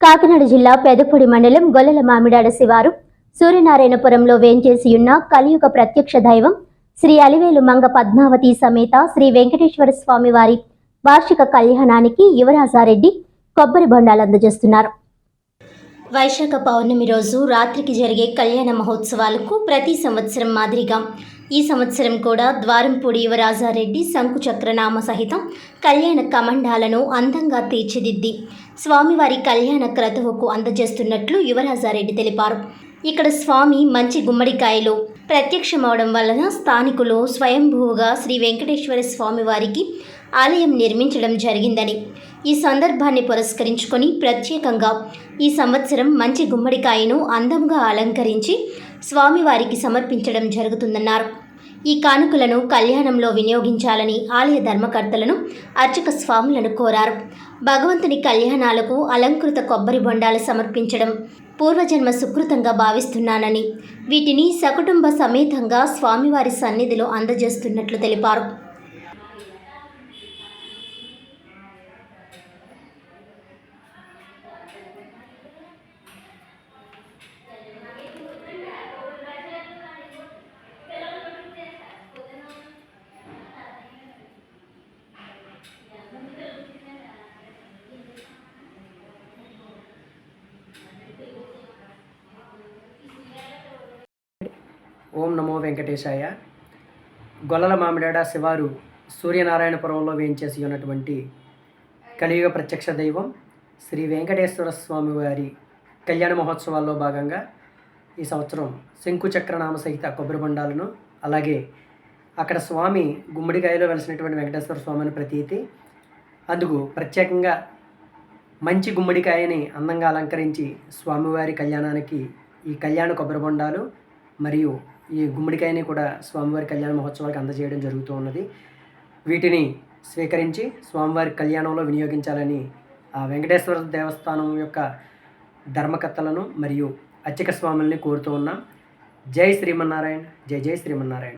కాకినాడ జిల్లా పెదపూడి మండలం గొల్లల మామిడాడ శివారు సూర్యనారాయణపురంలో వేంచేసి ఉన్న కలియుగ ప్రత్యక్ష దైవం శ్రీ అలివేలు మంగ పద్మావతి సమేత శ్రీ వెంకటేశ్వర స్వామి వారి వార్షిక కళ్యాణానికి యువరాజారెడ్డి కొబ్బరి బొండాలు అందజేస్తున్నారు. వైశాఖ పౌర్ణమి రోజు రాత్రికి జరిగే కళ్యాణ మహోత్సవాలకు ప్రతి సంవత్సరం మాదిరిగా ఈ సంవత్సరం కూడా ద్వారంపూడి యువరాజారెడ్డి శంకుచక్రనామ సహితం కళ్యాణ కమండాలను అందంగా తీర్చిదిద్ది. స్వామివారి కళ్యాణ క్రతువుకు అందజేస్తున్నట్లు యువరాజారెడ్డి తెలిపారు. ఇక్కడ స్వామి మంచి గుమ్మడికాయలు ప్రత్యక్షమవడం వలన స్థానికులు స్వయంభూగా శ్రీ వెంకటేశ్వర స్వామి వారికి ఆలయం నిర్మించడం జరిగిందని ఈ సందర్భాన్ని పురస్కరించుకొని ప్రత్యేకంగా ఈ సంవత్సరం మంచి గుమ్మడికాయను అందంగా అలంకరించి స్వామివారికి సమర్పించడం జరుగుతుందన్నారు. ఈ కానుకలను కళ్యాణంలో వినియోగించాలని ఆలయ ధర్మకర్తలను అర్చక స్వాములను కోరారు. భగవంతుని కళ్యాణాలకు అలంకృత కొబ్బరి బొండాలు సమర్పించడం పూర్వజన్మ సుకృతంగా భావిస్తున్నానని వీటిని సకుటుంబ సమేతంగా స్వామివారి సన్నిధిలో అందజేస్తున్నట్లు తెలిపారు. ఓం నమో వెంకటేశాయ. గొల్లల మామిడాడ శివారు సూర్యనారాయణపురంలో వేయించేసి ఉన్నటువంటి కలియుగ ప్రత్యక్ష దైవం శ్రీ వెంకటేశ్వర స్వామి వారి కళ్యాణ మహోత్సవాల్లో భాగంగా ఈ సంవత్సరం శంకుచక్రనామ సహిత కొబ్బరి బొండాలను అలాగే అక్కడ స్వామి గుమ్మడికాయలో వెలిసినటువంటి వెంకటేశ్వర స్వామిని ప్రతీతి. అందుకు ప్రత్యేకంగా మంచి గుమ్మడికాయని అందంగా అలంకరించి స్వామివారి కళ్యాణానికి ఈ కళ్యాణ కొబ్బరి బొండాలు మరియు ఈ గుమ్మడికాయని కూడా స్వామివారి కళ్యాణ మహోత్సవాలకు అందజేయడం జరుగుతూ ఉన్నది. వీటిని స్వీకరించి స్వామివారి కళ్యాణంలో వినియోగించాలని ఆ వెంకటేశ్వర దేవస్థానం యొక్క ధర్మకర్తలను మరియు అర్చక స్వాముల్ని కోరుతూ ఉన్నాం. జై శ్రీమన్నారాయణ. జై జై శ్రీమన్నారాయణ.